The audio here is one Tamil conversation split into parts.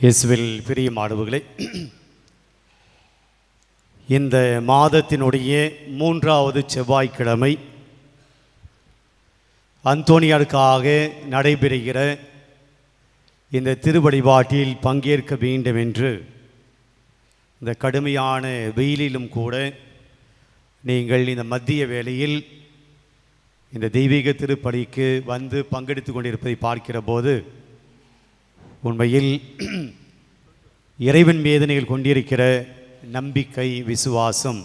இயேசுவில் பிரியமானவர்களே இந்த மாதத்தினுடைய மூன்றாவது செவ்வாய்க்கிழமை அந்தோனியாருக்காக நடைபெறுகிற இந்த திருவழிபாட்டில் பங்கேற்க வேண்டும் என்று இந்த கடுமையான வெயிலிலும் கூட நீங்கள் இந்த மத்திய வேளையில் இந்த தெய்வீக திருப்பலிக்கு வந்து பங்கெடுத்து கொண்டிருப்பதை பார்க்கிற போது உண்மையில் இறைவன் மீது நீங்கள் கொண்டிருக்கிற நம்பிக்கை விசுவாசம்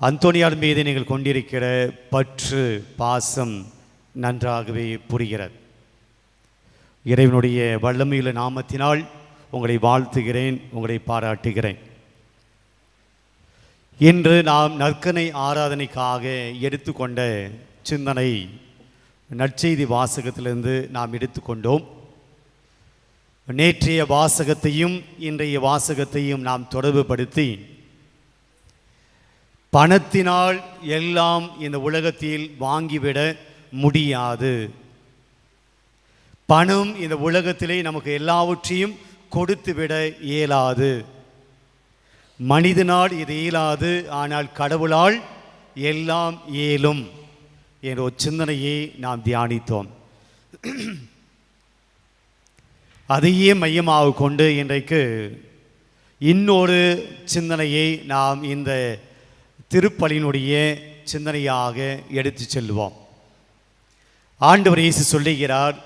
அந்தோனியார் மீது நீங்கள் கொண்டிருக்கிற பற்று பாசம் நன்றாகவே புரிகிறது. இறைவனுடைய வல்லமையுள்ள நாமத்தினால் உங்களை வாழ்த்துகிறேன் உங்களை பாராட்டுகிறேன். இன்று நாம் நற்கனை ஆராதனைக்காக எடுத்துக்கொண்ட சிந்தனை நற்செய்தி வாசகத்திலிருந்து நாம் எடுத்துக்கொண்டோம். நேற்றைய வாசகத்தையும் இன்றைய வாசகத்தையும் நாம் தொடர்புபடுத்தி பணத்தினால் எல்லாம் இந்த உலகத்தில் வாங்கிவிட முடியாது. பணம் இந்த உலகத்திலே நமக்கு எல்லாவற்றையும் கொடுத்துவிட இயலாது. மனிதனால் இது இயலாது ஆனால் கடவுளால் எல்லாம் இயலும் என்ற ஒரு சிந்தனையை நாம் தியானித்தோம். அதையே மையமாக கொண்டு இன்றைக்கு இன்னொரு சிந்தனையை நாம் இந்த திருப்பலினுடைய சிந்தனையாக எடுத்து செல்வோம். ஆண்டவர் இயேசு சொல்லுகிறார்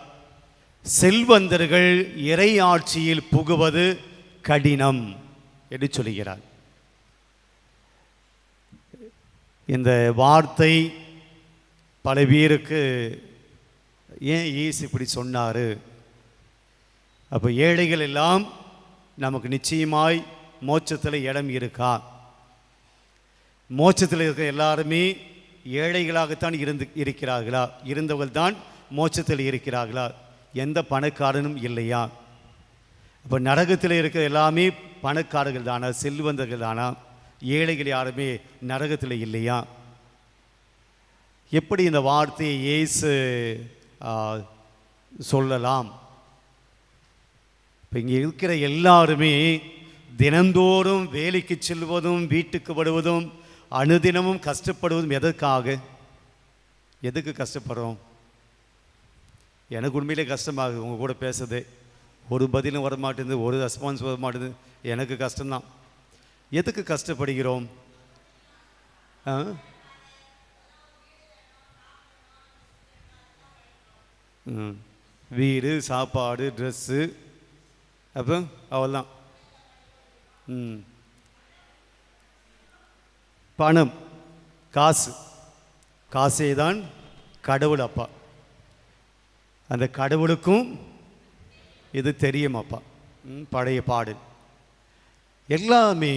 செல்வந்தர்கள் இறை ஆட்சியில் புகுவது கடினம் என்று சொல்லுகிறார். இந்த வார்த்தை பல பேருக்கு ஏன் இயேசு இப்படி சொன்னார்? அப்போ ஏழைகள் எல்லாம் நமக்கு நிச்சயமாய் மோட்சத்தில் இடம் இருக்கா? மோட்சத்தில் இருக்கிற எல்லாருமே ஏழைகளாகத்தான் இருந்து இருக்கிறார்களா? இருந்தவர்கள் தான் மோட்சத்தில் இருக்கிறார்களா? எந்த பணக்காரனும் இல்லையா? அப்போ நரகத்தில் இருக்கிற எல்லாமே பணக்காரர்கள் தானா? செல்வந்தர்கள் தானா? ஏழைகள் யாருமே நரகத்தில் இல்லையா? எப்படி இந்த வார்த்தையை ஏசு சொல்லலாம்? இப்போ இங்கே இருக்கிற எல்லாருமே தினந்தோறும் வேலைக்கு செல்வதும் வீட்டுக்கு வருவதும் அனுதினமும் கஷ்டப்படுவதும் எதற்காக? எதுக்கு கஷ்டப்படுறோம்? எனக்கு உண்மையிலே கஷ்டமாகுது. உங்கள் கூட பேசுது ஒரு பதிலும் வர மாட்டேங்குது ஒரு ரெஸ்பான்ஸ் வர மாட்டேங்குது எனக்கு கஷ்டம்தான். எதுக்கு கஷ்டப்படுகிறோம்? ஆ? ம். வீடு சாப்பாடு ட்ரெஸ்ஸு அப்போ அவ்வளோதான். ம். பணம் காசு. காசே தான் கடவுள் அப்பா. அந்த கடவுளுக்கும் இது தெரியும் அப்பா. ம், பழைய பாடல். எல்லாமே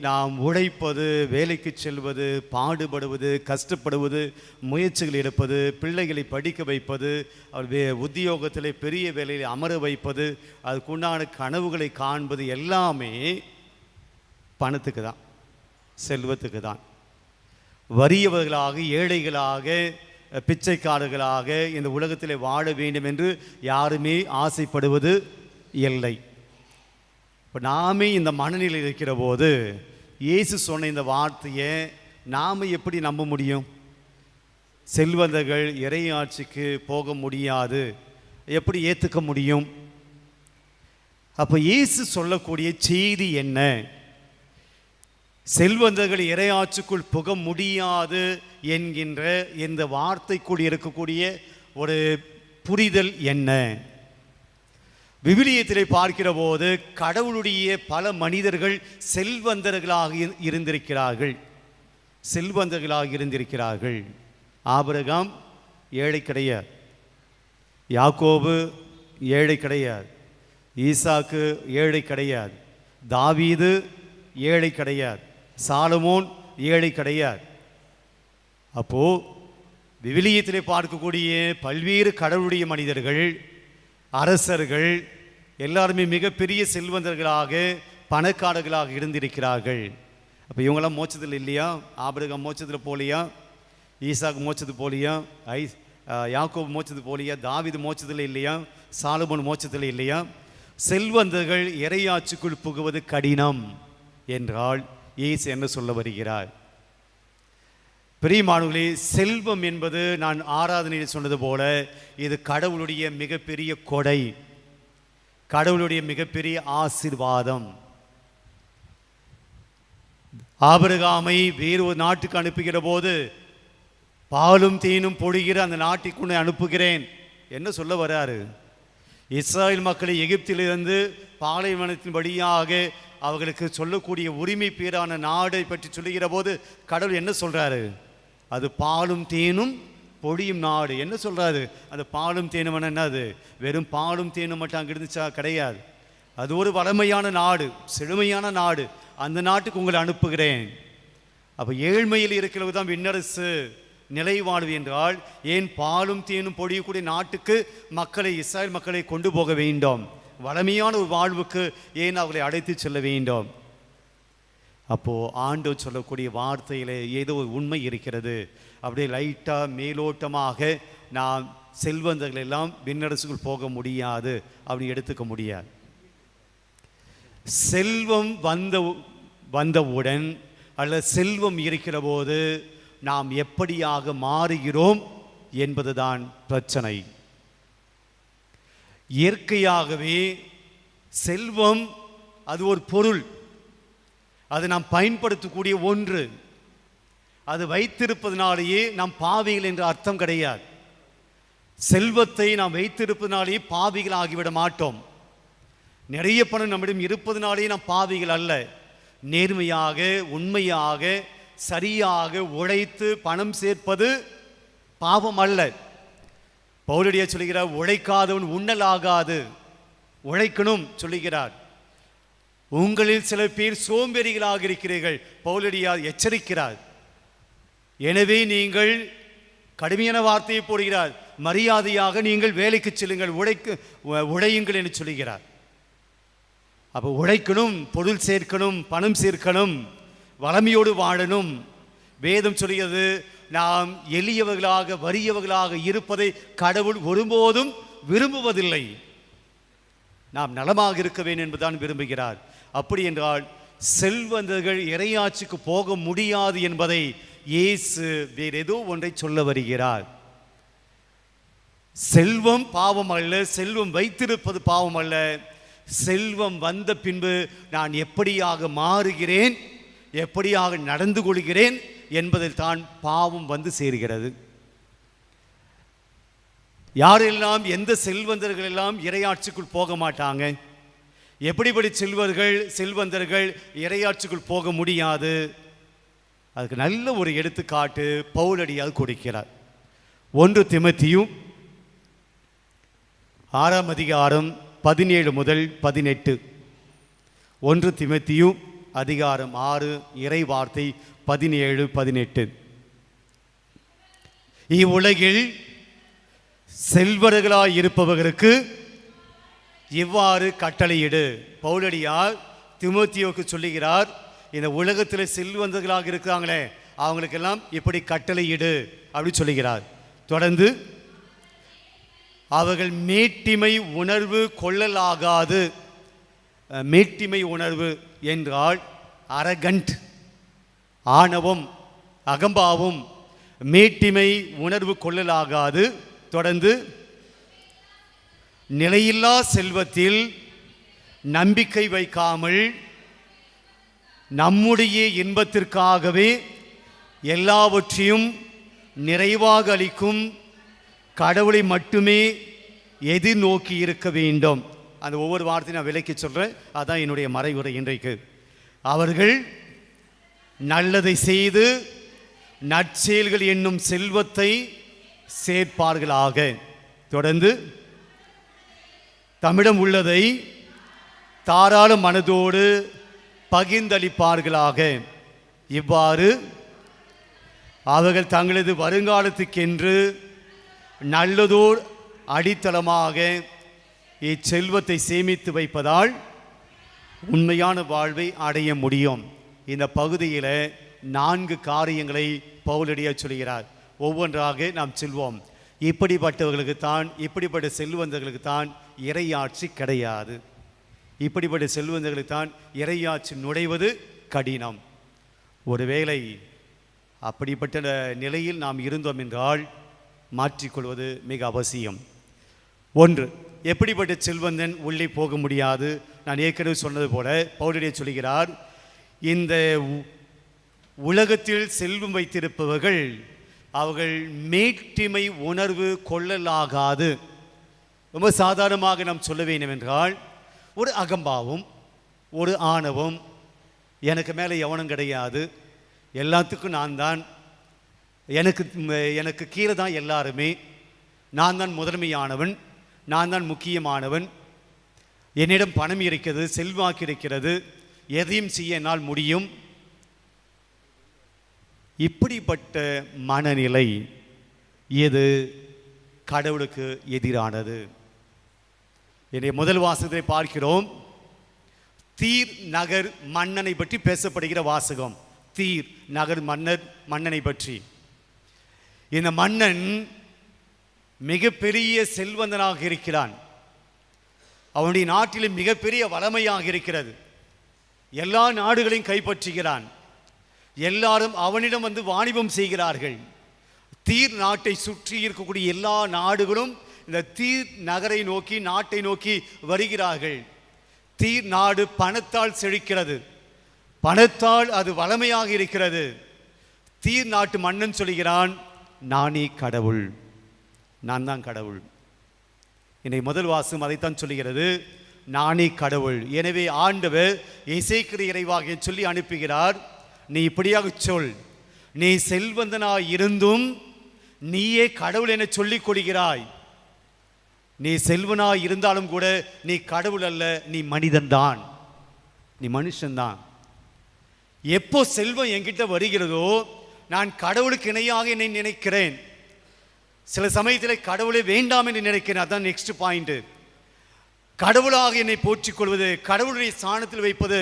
நாம் உழைப்பது வேலைக்கு செல்வது பாடுபடுவது கஷ்டப்படுவது முயற்சிகள் எடுப்பது பிள்ளைகளை படிக்க வைப்பது வே உத்தியோகத்தில் பெரிய வேலையில் அமர வைப்பது அதுக்குண்டான கனவுகளை காண்பது எல்லாமே பணத்துக்கு தான் செல்வத்துக்கு தான் வறியவர்களாக ஏழைகளாக பிச்சைக்காரர்களாக இந்த உலகத்தில் வாழ வேண்டும் என்று யாருமே ஆசைப்படுவது இல்லை. இப்போ நாமே இந்த மனநிலையில் இருக்கிற போது இயேசு சொன்ன இந்த வார்த்தையை நாம் எப்படி நம்ப முடியும்? செல்வந்தர்கள் இறையாட்சிக்கு போக முடியாது. எப்படி ஏற்றுக்க முடியும்? அப்போ இயேசு சொல்லக்கூடிய செய்தி என்ன? செல்வந்தர்கள் இறையாட்சிக்குள் புக முடியாது என்கின்ற இந்த வார்த்தைக்குள் இருக்கக்கூடிய ஒரு புரிதல் என்ன? விவிலியத்திலே பார்க்கிற போது கடவுளுடைய பல மனிதர்கள் செல்வந்தர்களாக இரு- இருந்திருக்கிறார்கள். செல்வந்தர்களாக இருந்திருக்கிறார்கள். ஆபரகாம் ஏழை கிடையாது யாக்கோபு ஏழை கிடையாது ஈசாக்கு ஏழை கிடையாது தாவீது ஏழை கிடையாது சாலமோன் ஏழை கிடையாது அப்போது விவிலியத்திலே பார்க்கக்கூடிய பல்வேறு கடவுளுடைய மனிதர்கள் அரசர்கள் எல்லாருமே மிகப்பெரிய செல்வந்தர்களாக பணக்காரர்களாக இருந்திருக்கிறார்கள். அப்போ இவங்கெல்லாம் மோச்சதில் இல்லையா? ஆபிரகம் மோச்சதில் போலியா? ஈசாக் மோச்சது போலியா? ஐ யாக்கோபு மோச்சது போலியா? தாவிது மோச்சதில் இல்லையா? சாலுமன் மோச்சத்தில் இல்லையா? செல்வந்தர்கள் இறையாட்சிக்குள் புகுவது கடினம் என்றால் ஈஸ் என்ன சொல்ல வருகிறார்? பிரியமானவர்களே செல்வம் என்பது நான் ஆராதனையில் சொன்னது போல இது கடவுளுடைய மிகப்பெரிய கொடை. கடவுளுடைய மிகப்பெரிய ஆசீர்வாதம். ஆபரகாமை வேறு ஒரு நாட்டுக்கு அனுப்புகிற போது பாலும் தீனும் பொழிகிற அந்த நாட்டிற்குள்ளே அனுப்புகிறேன் என்ன சொல்ல வராரு. இஸ்ராயல் மக்களை எகிப்திலிருந்து பாலைவனத்தின் வழியாக அவர்களுக்கு சொல்லக்கூடிய உரிமை பேரான நாடை பற்றி சொல்லுகிற போது கடவுள் என்ன சொல்கிறாரு அது பாலும் தேனும் பொடியும் நாடு. என்ன சொல்கிறாரு அந்த பாலும் தேனும் என்னது? வெறும் பாலும் தேனும் மட்டும் அங்கே இருந்துச்சா கிடையாது. அது ஒரு வளமையான நாடு செழுமையான நாடு. அந்த நாட்டுக்கு உங்களை அனுப்புகிறேன். அப்போ ஏழ்மையில் இருக்கிறது தான் விண்ணரசு நிலைவாழ்வு என்றால் ஏன் பாலும் தேனும் கூடிய நாட்டுக்கு மக்களை இஸ்ராயல் மக்களை கொண்டு போக வேண்டும்? வளமையான ஒரு வாழ்வுக்கு ஏன் அவர்களை அழைத்து செல்ல வேண்டும்? அப்போது ஆண்டு சொல்லக்கூடிய வார்த்தையில் ஏதோ ஒரு உண்மை இருக்கிறது. அப்படியே லைட்டாக மேலோட்டமாக நாம் செல்வந்தர்கள் எல்லாம் விண்ணரசுக்குள் போக முடியாது அப்படி எடுத்துக்க முடியாது. செல்வம் வந்த வந்தவுடன் அல்லது செல்வம் இருக்கிற போது நாம் எப்படியாக மாறுகிறோம் என்பதுதான் பிரச்சனை. இயற்கையாகவே செல்வம் அது ஒரு பொருள். அது நாம் பயன்படுத்தக்கூடிய ஒன்று. அது வைத்திருப்பதனாலேயே நாம் பாவிகள் என்ற அர்த்தம் கிடையாது. செல்வத்தை நாம் வைத்திருப்பதனாலேயே பாவிகள் ஆகிவிட மாட்டோம். நிறைய பணம் நம்மிடம் இருப்பதனாலேயே நாம் பாவிகள் அல்ல. நேர்மையாக உண்மையாக சரியாக உழைத்து பணம் சேர்ப்பது பாவம் அல்ல. பௌரடியா சொல்லுகிறார் உழைக்காதவன் உண்ணலாகாது. உழைக்கணும் சொல்லுகிறார். உங்களில் சில பேர் சோம்பேறிகளாக இருக்கிறீர்கள். பவுலடியார் எச்சரிக்கிறார். எனவே நீங்கள் கடுமையான வார்த்தையை போடுகிறார். மரியாதையாக நீங்கள் வேலைக்கு செல்லுங்கள் உடைக்கு உடையுங்கள் உழையுங்கள் என்று சொல்கிறார் அப்போ உழைக்கணும் பொருள் சேர்க்கணும் பணம் சேர்க்கணும் வளமையோடு வாழணும். வேதம் சொல்கிறது நாம் எளியவர்களாக வறியவர்களாக இருப்பதை கடவுள் ஒருபோதும் விரும்புவதில்லை. நாம் நலமாக இருக்க வேண்டும் என்பதுதான் விரும்புகிறார். அப்படி என்றால் செல்வந்தர்கள் இறையாட்சிக்கு போக முடியாது என்பதை இயேசு வேறு ஏதோ ஒன்றை சொல்ல வருகிறார். செல்வம் பாவம் அல்ல செல்வம் வைத்திருப்பது பாவம் அல்ல. செல்வம் வந்த பின்பு நான் எப்படியாக மாறுகிறேன் எப்படியாக நடந்து கொள்கிறேன் என்பதில் தான் பாவம் வந்து சேர்கிறது. யாரெல்லாம் எந்த செல்வந்தர்கள் எல்லாம் போக மாட்டாங்க? எப்படிப்படி செல்வர்கள் செல்வந்தர்கள் இரையாற்றுக்குள் போக முடியாது? அதுக்கு நல்ல ஒரு எடுத்துக்காட்டு பவுலடியால் கொடுக்கிறார். ஒன்று திமத்தியும் ஆறாம் அதிகாரம் பதினேழு முதல் பதினெட்டு. ஒன்று திமத்தியும் அதிகாரம் ஆறு இறை வார்த்தை பதினேழு பதினெட்டு. இவ்வுலகில் செல்வர்களாய் இருப்பவர்களுக்கு இவ்வாறு கட்டளையிடு. பௌலடியார் திமோத்தியோக்கு சொல்லுகிறார் இந்த உலகத்தில் செல்வந்தர்களாக இருக்கிறாங்களே அவங்களுக்கெல்லாம் இப்படி கட்டளையிடு அப்படி சொல்லுகிறார். தொடர்ந்து அவர்கள் மேட்டிமை உணர்வு கொள்ளலாகாது. மீட்டிமை மேட்டிமை உணர்வு என்றால் அரகண்ட் ஆணவம் அகம்பாவும் மேட்டிமை உணர்வு கொள்ளலாகாது. தொடர்ந்து நிலையில்லா செல்வத்தில் நம்பிக்கை வைக்காமல் நம்முடைய இன்பத்திற்காகவே எல்லாவற்றையும் நிறைவாக அளிக்கும் கடவுளை மட்டுமே எதிர்நோக்கி இருக்க வேண்டும். அந்த ஒவ்வொரு வார்த்தையும் நான் விலக்கி சொல்கிறேன் அதான் என்னுடைய மறைவுரை இன்றைக்கு. அவர்கள் நல்லதை செய்து நற்செயல்கள் என்னும் செல்வத்தை சேர்ப்பார்களாக. தொடர்ந்து தம்மிடம் உள்ளதை தாராள மனதோடு பகிர்ந்தளிப்பார்களாக. இவ்வாறு அவர்கள் தங்களது வருங்காலத்துக்கென்று நல்லதோர் அடித்தளமாக இச்செல்வத்தை சேமித்து வைப்பதால் உண்மையான வாழ்வை அடைய முடியும். இந்த பகுதியில் நான்கு காரியங்களை பவுலடியா சொல்கிறார். ஒவ்வொன்றாக நாம் செல்வோம். இப்படிப்பட்டவர்களுக்கு தான் இப்படிப்பட்ட செல்வந்தர்களுக்கு தான் இறையாட்சி கிடையாது. இப்படிப்பட்ட செல்வந்தர்களுக்கு இறையாட்சி நுழைவது கடினம். ஒருவேளை அப்படிப்பட்ட நிலையில் நாம் இருந்தோம் என்றால் மாற்றிக்கொள்வது மிக அவசியம். ஒன்று எப்படிப்பட்ட செல்வந்தன் உள்ளே போக முடியாது? நான் ஏற்கனவே சொன்னது போல பவுலிடைய சொல்கிறார் இந்த உ- உலகத்தில் செல்வம் வைத்திருப்பவர்கள் அவர்கள் மேட்டிமை உணர்வு கொள்ளலாகாது. ரொம்ப சாதாரணமாக நாம் சொல்ல வேண்டும் என்றால் ஒரு அகம்பாவும் ஒரு ஆணவம் எனக்கு மேலே எவனும் கிடையாது எல்லாத்துக்கும் நான் தான் எனக்கு எனக்கு கீழே தான் எல்லாருமே நான் தான் முதன்மையானவன் நான் தான் முக்கியமானவன் என்னிடம் பணம் இருக்கிறது செல்வாக்கு இருக்கிறது எதையும் செய்ய என்னால் முடியும் இப்படிப்பட்ட மனநிலை எது கடவுளுக்கு எதிரானது? என்னுடைய முதல் வாசகத்தை பார்க்கிறோம். தீர் நகர் மன்னனை பற்றி பேசப்படுகிற வாசகம். தீர் நகர் மன்னர் மன்னனை பற்றி. இந்த மன்னன் மிகப்பெரிய செல்வந்தனாக இருக்கிறான். அவனுடைய நாட்டிலும் மிகப்பெரிய வளமையாக இருக்கிறது. எல்லா நாடுகளையும் கைப்பற்றுகிறான். எல்லாரும் அவனிடம் வந்து வாணிபம் செய்கிறார்கள். தீர் நாட்டை சுற்றி இருக்கக்கூடிய எல்லா நாடுகளும் இந்த தீர் நகரை நோக்கி நாட்டை நோக்கி வருகிறார்கள். தீர் நாடு பணத்தால் செழிக்கிறது. பணத்தால் அது வளமையாக இருக்கிறது. தீர் நாட்டு மன்னன் சொல்கிறான் நானே கடவுள். நான் தான் கடவுள். என்னை முதல் வாசம் அதைத்தான் சொல்லுகிறது. நானே கடவுள். எனவே ஆண்டவர் இசைக்கிற இறைவாக சொல்லி அனுப்புகிறார். நீ இப்படியாக சொல். நீ செல்வந்தனாய் இருந்தும் நீயே கடவுள் என சொல்லிக் கொடுக்கிறாய் நீ செல்வனாய் இருந்தாலும் கூட நீ கடவுள் அல்ல நீ மனிதன்தான். நீ மனுஷன்தான். எப்போ செல்வம் என்கிட்ட வருகிறதோ நான் கடவுளுக்கு இணையாக என்னை நினைக்கிறேன். சில சமயத்தில் கடவுளை வேண்டாம் என்று நினைக்கிறேன். அதான் நெக்ஸ்ட் பாயிண்ட் கடவுளாக என்னை போற்றிக்கொள்வது கடவுளுடைய சாணத்தில் வைப்பது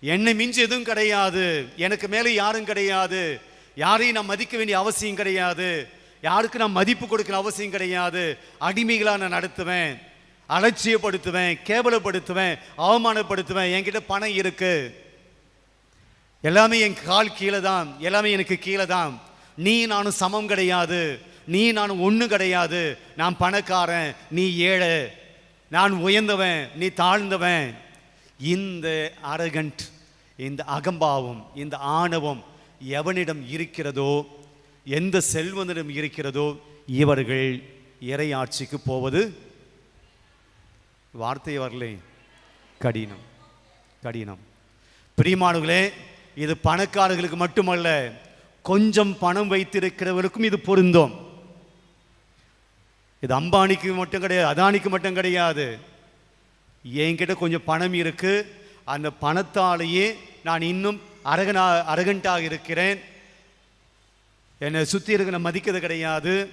என்னை மிஞ்சி எதுவும் கிடையாது. எனக்கு மேலே யாரும் கிடையாது. யாரையும் நான் மதிக்க வேண்டிய அவசியம் கிடையாது. யாருக்கு நான் மதிப்பு கொடுக்கிற அவசியம் கிடையாது. அடிமைகளாக நான் நடத்துவேன். அலட்சியப்படுத்துவேன். கேவலப்படுத்துவேன். அவமானப்படுத்துவேன். என்கிட்ட பணம் இருக்கு. எல்லாமே என் கால் கீழே தான் எல்லாமே எனக்கு கீழே தான் நீ நானும் சமம் கிடையாது. நீ நானும் ஒன்றும் கிடையாது. நான் பணக்காரன். நீ ஏழை. நான் உயர்ந்தவன். நீ தாழ்ந்தவன். இந்த அரகண்ட் இந்த அகம்பாவம் இந்த ஆணவம் எவனிடம் இருக்கிறதோ எந்த செல்வனிடம் இருக்கிறதோ இவர்கள் இறையாட்சிக்கு போவது வார்த்தை வரலே. கடினம் கடினம். பிரியமானவர்களே இது பணக்காரர்களுக்கு மட்டுமல்ல கொஞ்சம் பணம் வைத்திருக்கிறவர்களுக்கும் இது பொருந்தும். இது அம்பானிக்கு மட்டும் கிடையாது அதானிக்கு மட்டும் கிடையாது. என்கிட்ட கொஞ்சம் பணம் இருக்குது அந்த பணத்தாலேயே நான் இன்னும் அரகனா அரகண்டாக இருக்கிறேன். என்னை சுற்றி இருக்கிற மதிக்கிறது கிடையாது.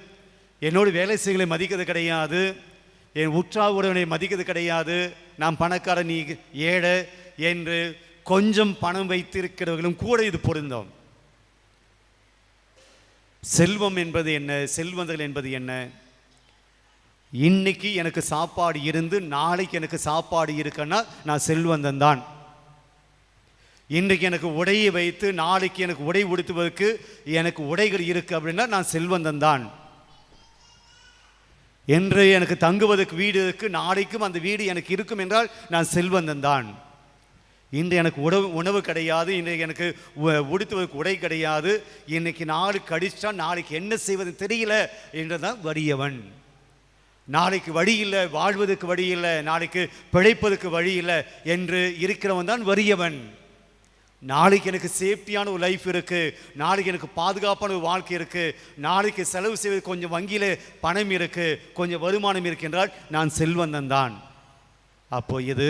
என்னோட வேலை செய்களை மதிக்கிறது கிடையாது. என் உற்றா உறவினை மதிக்கிறது கிடையாது. நான் பணக்காரன் நீ ஏழை என்று கொஞ்சம் பணம் வைத்திருக்கிறவர்களும் கூட இது பொருந்தோம். செல்வம் என்பது என்ன? செல்வந்தர்கள் என்பது என்ன? இன்னைக்கு எனக்கு சாப்பாடு இருந்து நாளைக்கு எனக்கு சாப்பாடு இருக்குன்னா நான் செல்வந்தன் தான். இன்றைக்கு எனக்கு உடையை வைத்து நாளைக்கு எனக்கு உடை உடுத்துவதற்கு எனக்கு உடைகள் இருக்கு அப்படின்னா நான் செல்வந்தன் தான். என்று எனக்கு தங்குவதற்கு வீடு இருக்கு நாளைக்கும் அந்த வீடு எனக்கு இருக்கும் என்றால் நான் செல்வந்தன் தான். இன்று எனக்கு உணவு உணவு கிடையாது இன்றைக்கு எனக்கு உடுத்துவதற்கு உடை கிடையாது இன்னைக்கு நாள் கடிச்சா நாளைக்கு என்ன செய்வது தெரியல என்றுதான் வறியவன். நாளைக்கு வழி இல்லை வாழ்வதற்கு வழி இல்லை நாளைக்கு பிழைப்பதற்கு வழி இல்லை என்று இருக்கிறவன் தான் வறியவன். நாளைக்கு எனக்கு சேஃப்டியான ஒரு லைஃப் இருக்குது நாளைக்கு எனக்கு பாதுகாப்பான ஒரு வாழ்க்கை இருக்குது நாளைக்கு செலவு செய்வது கொஞ்சம் வங்கியில் பணம் இருக்குது கொஞ்சம் வருமானம் இருக்கின்றால் நான் செல்வந்தன் தான். அப்போ இது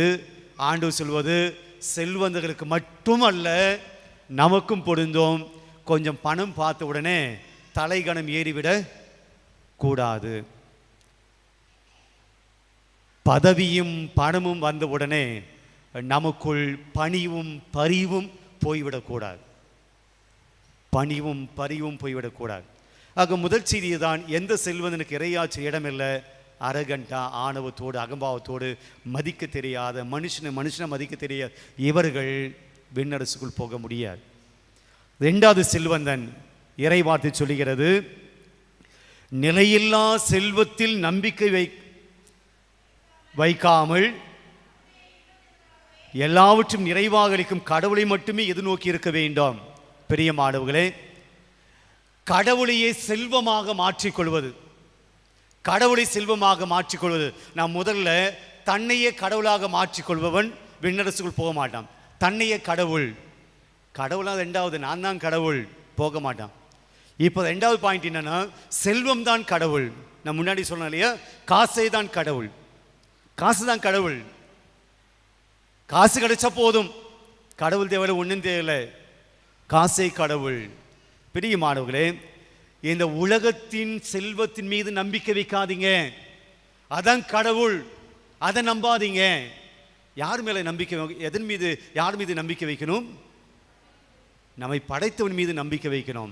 ஆண்டு சொல்வது செல்வந்தர்களுக்கு மட்டும் அல்ல நமக்கும் பொருந்தும். கொஞ்சம் பணம் பார்த்த உடனே தலைகணம் ஏறிவிட கூடாது. பதவியும் பணமும் வந்த உடனே நமக்குள் பணிவும் பரிவும் போய்விடக்கூடாது. பணிவும் பரிவும் போய்விடக்கூடாது. ஆக முதல் செய்தியை தான் எந்த செல்வந்தனுக்கு இரையாச்சு இடமில்லை? அரகண்டா ஆணவத்தோடு அகம்பாவத்தோடு மதிக்க தெரியாத மனுஷனை மனுஷனை மதிக்க தெரியாத இவர்கள் விண்ணரசுக்குள் போக முடியாது. ரெண்டாவது செல்வந்தன் இறைவார்த்தை சொல்லுகிறது நிலையில்லா செல்வத்தில் நம்பிக்கை வை வைக்காமல் எல்லாவற்றும் நிறைவாக அளிக்கும் கடவுளை மட்டுமே எதிர்நோக்கி இருக்க வேண்டும். பிரியமானவர்களே கடவுளையே செல்வமாக மாற்றிக்கொள்வது கடவுளை செல்வமாக மாற்றிக்கொள்வது. நான் முதல்ல தன்னையே கடவுளாக மாற்றிக்கொள்பவன் விண்ணரசுக்குள் போக மாட்டான். தன்னையே கடவுள். கடவுளாக ரெண்டாவது நான் தான் கடவுள் போக மாட்டான். இப்போ ரெண்டாவது பாயிண்ட் என்னன்னா செல்வம் தான் கடவுள். நான் முன்னாடி சொன்னேன் இல்லையா? காசே தான் கடவுள். காசு தான் கடவுள். காசு கிடைச்சா போதும். கடவுள் தேவையில்லை ஒன்றும் தேவையில்லை. காசே கடவுள். பெரிய மாணவர்களே இந்த உலகத்தின் செல்வத்தின் மீது நம்பிக்கை வைக்காதீங்க. அதான் கடவுள். அதை நம்பாதீங்க. யார் மேலே நம்பிக்கை வை- எதன் மீது யார் மீது நம்பிக்கை வைக்கணும்? நம்மை படைத்தவன் மீது நம்பிக்கை வைக்கணும்.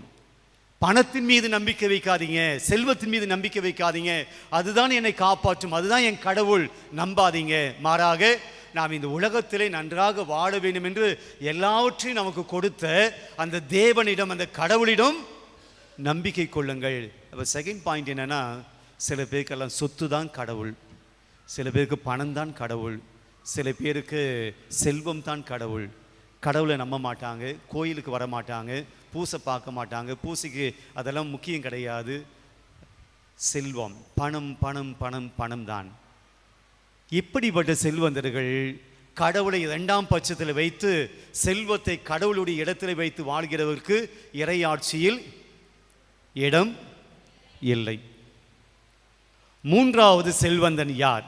பணத்தின் மீது நம்பிக்கை வைக்காதீங்க செல்வத்தின் மீது நம்பிக்கை வைக்காதீங்க. அதுதான் என்னை காப்பாற்றும் அதுதான் என் கடவுள். நம்பாதீங்க. மாறாக நாம் இந்த உலகத்திலே நன்றாக வாழ வேண்டும் என்று எல்லாவற்றையும் நமக்கு கொடுத்த அந்த தேவனிடம் அந்த கடவுளிடம் நம்பிக்கை கொள்ளுங்கள். அப்போ செகண்ட் பாயிண்ட் என்னென்னா சில பேருக்கெல்லாம் சொத்து தான் கடவுள். சில பேருக்கு பணம் தான் கடவுள். சில பேருக்கு செல்வம் தான் கடவுள். கடவுளை நம்ப மாட்டாங்க கோயிலுக்கு வர மாட்டாங்க பூசை பார்க்க மாட்டாங்க. பூசைக்கு அதெல்லாம் முக்கியம் கிடையாது. செல்வம். பணம் பணம் பணம் பணம் தான். இப்படிப்பட்ட செல்வந்தர்கள் கடவுளை இரண்டாம் பட்சத்தில் வைத்து செல்வத்தை கடவுளுடைய இடத்தில் வைத்து வாழ்கிறவருக்கு இறையாட்சியில் இடம் இல்லை. மூன்றாவது செல்வந்தன் யார்?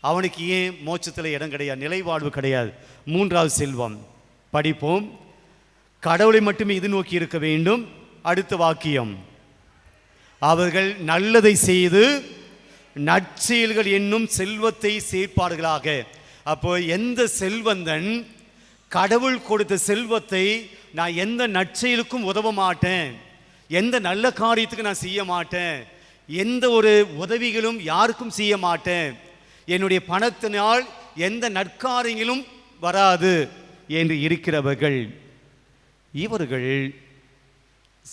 அவனுக்கு ஏன் மோட்சத்தில் இடம் கிடையாது நிலைவாழ்வு கிடையாது. மூன்றாவது செல்வம். படிப்போம். கடவுளை மட்டுமே இது நோக்கி இருக்க வேண்டும். அடுத்த வாக்கியம். அவர்கள் நல்லதை செய்து நற்செயல்கள் என்னும் செல்வத்தை சேர்ப்பார்களாக. அப்போ எந்த செல்வந்தன் கடவுள் கொடுத்த செல்வத்தை நான் எந்த நற்செயலுக்கும் உதவ மாட்டேன். எந்த நல்ல காரியத்துக்கு நான் செய்ய மாட்டேன். எந்த ஒரு உதவிகளும் யாருக்கும் செய்ய மாட்டேன். என்னுடைய பணத்தினால் எந்த நற்காரியங்களும் வராது என்று இருக்கிறவர்கள். இவர்கள்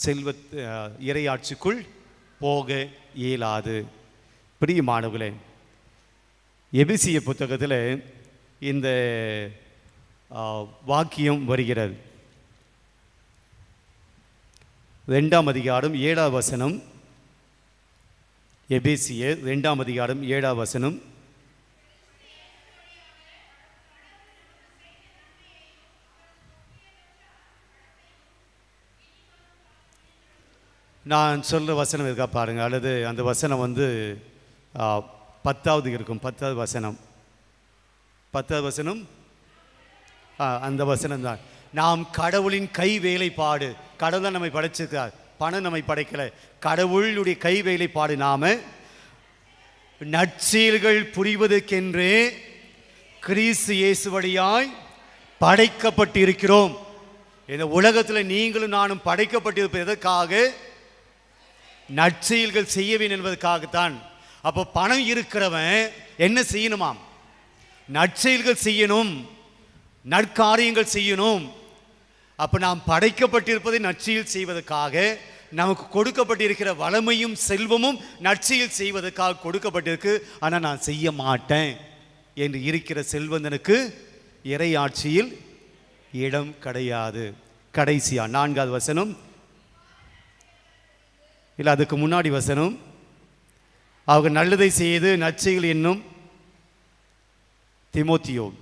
செல்வ இறையாட்சிக்குள் போக இயலாது. பிரியமானவர்களே எபிசிய புத்தகத்தில் இந்த வாக்கியம் வருகிறது. ரெண்டாம் அதிகாரம் ஏழாம் வசனம் எபேசிய ரெண்டாம் அதிகாரம் ஏழாம் வசனம். நான் சொல்கிற வசனம் இருக்கா பாருங்கள் அல்லது அந்த வசனம் வந்து பத்தாவது இருக்கும். பத்தாவது வசனம். பத்தாவது வசனம்? ஆ, அந்த வசனம் தான். நாம் கடவுளின் கை வேலைப்பாடு கடவுள் தான் நம்மை படைச்சிருக்கிறார் பணம் நம்மை படைக்கலை. கடவுளுடைய கை வேலைப்பாடு நாம். நற்செயல்கள் புரிவதற்கென்றே கிறிஸ்து இயேசு வழியாய் படைக்கப்பட்டிருக்கிறோம். இந்த உலகத்தில் நீங்களும் நானும் படைக்கப்பட்டிருப்பது எதற்காக? நற்செயல்கள் செய்ய வேண்டும் என்பதற்காகத்தான். அப்போ பணம் இருக்கிறவன் என்ன செய்யணுமாம்? நற்செயல்கள் செய்யணும். நற்காரியங்கள் செய்யணும். அப்போ நாம் படைக்கப்பட்டிருப்பதை நற்செயல் செய்வதற்காக நமக்கு கொடுக்கப்பட்டிருக்கிற வளமையும் செல்வமும் நற்செயல் செய்வதற்காக கொடுக்கப்பட்டிருக்கு. ஆனால் நான் செய்ய மாட்டேன் என்று இருக்கிற செல்வந்தனுக்கு இறையாட்சியில் இடம் கிடையாது. கடைசியா நான்காவது வசனம் இல்லை அதுக்கு முன்னாடி வசனம். அவங்க நல்லதை செய்து நச்சைகள் என்னும் திமோத்தியோ.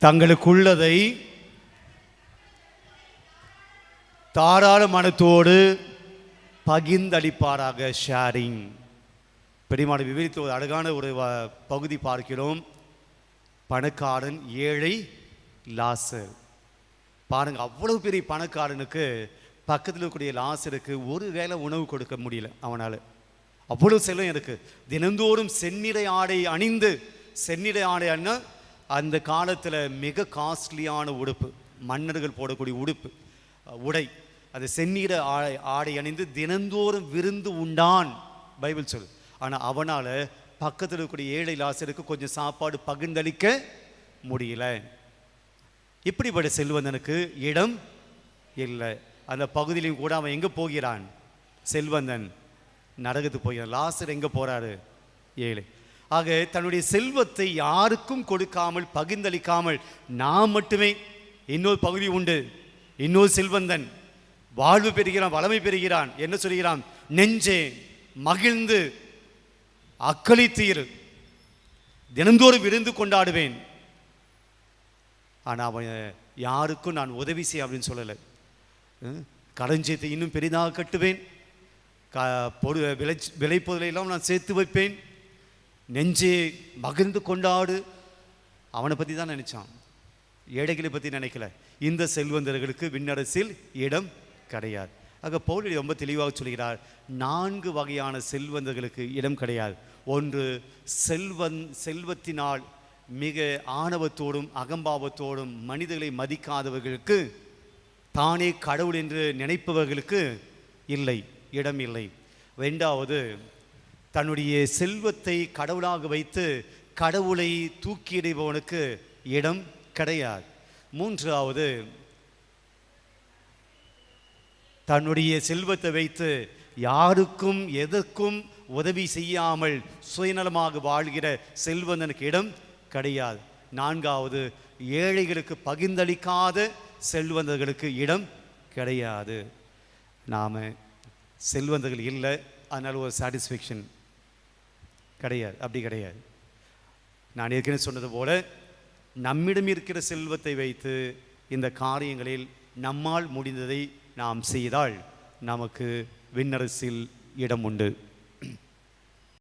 தங்களுக்குள்ளதை தாராள மனத்தோடு பகிர்ந்தளிப்பாராக ஷேரிங். பெரியமாடு விவரித்து ஒரு அழகான ஒரு பகுதி பார்க்கிறோம். பணக்காரன் ஏழை லாசர். பாருங்கள் அவ்வளவு பெரிய பணக்காரனுக்கு பக்கத்தில் இருக்கக்கூடிய லாசருக்கு ஒரு வேளை உணவு கொடுக்க முடியல அவனால். அவ்வளோ செல்வம் இருக்குது தினந்தோறும் செந்நிலை ஆடை அணிந்து செந்நிலை ஆடை அண்ணா அந்த காலத்தில் மிக காஸ்ட்லியான உடுப்பு மன்னர்கள் போடக்கூடிய உடுப்பு உடை. அது செந்நிலை ஆடை ஆடை அணிந்து தினந்தோறும் விருந்து உண்டான் பைபிள் சொல்லு. ஆனால் அவனால் பக்கத்தில் இருக்கக்கூடிய ஏழை லாசருக்கு கொஞ்சம் சாப்பாடு பகிர்ந்தளிக்க முடியல. இப்படிப்பட்ட செல்வந்தனுக்கு இடம் இல்லை. அந்த பகுதியிலையும் கூட அவன் எங்கே போகிறான்? செல்வந்தன் நரகத்துக்கு போகிறான். லாசர் எங்கே போகிறாரு ஏழை. ஆக தன்னுடைய செல்வத்தை யாருக்கும் கொடுக்காமல் பகிர்ந்தளிக்காமல் நான் மட்டுமே இன்னொரு பகுதி உண்டு. இன்னொரு செல்வந்தன் வாழ்வு பெறுகிறான் வளமை பெறுகிறான். என்ன சொல்கிறான்? நெஞ்சே மகிழ்ந்து அக்களித்தீர் தினந்தோறும் விருந்து கொண்டாடுவேன். ஆனால் அவன் யாருக்கும் நான் உதவி செய்ய அப்படின்னு சொல்லலை. களஞ்சியத்தை இன்னும் பெரிதாக கட்டுவேன். க பொரு விளை விளைப்பொருளையெல்லாம் நான் சேர்த்து வைப்பேன். நெஞ்சே மகிழ்ந்து கொண்டாடு. அவனை பற்றி தான் நினச்சான். ஏழைகளை பற்றி நினைக்கல. இந்த செல்வந்தர்களுக்கு விண்ணரசில் இடம் கிடையாது. ஆக பவுலி ரொம்ப தெளிவாக சொல்கிறார். நான்கு வகையான செல்வந்தர்களுக்கு இடம் கிடையாது. ஒன்று செல்வன் செல்வத்தினால் மிக ஆணவத்தோடும் அகம்பாவத்தோடும் மனிதர்களை மதிக்காதவர்களுக்கு தானே கடவுள் என்று நினைப்பவர்களுக்கு இல்லை இடம் இல்லை. ரெண்டாவது தன்னுடைய செல்வத்தை கடவுளாக வைத்து கடவுளை தூக்கி இடம் கிடையாது. மூன்றாவது தன்னுடைய செல்வத்தை வைத்து யாருக்கும் எதற்கும் உதவி செய்யாமல் சுயநலமாக வாழ்கிற செல்வந்தனுக்கு இடம் கிடையாது. நான்காவது ஏழைகளுக்கு பகிர்ந்தளிக்காத செல்வந்தர்களுக்கு இடம் கிடையாது. நாம் செல்வந்தர்கள் இல்லை அதனால் ஒரு சாட்டிஸ்ஃபேக்ஷன் கிடையாது. அப்படி கிடையாது. நான் ஏற்கனவே சொன்னது போல நம்மிடம் இருக்கிற செல்வத்தை வைத்து இந்த காரியங்களில் நம்மால் முடிந்ததை நாம் செய்தால் நமக்கு விண்ணரசில் இடம் உண்டு.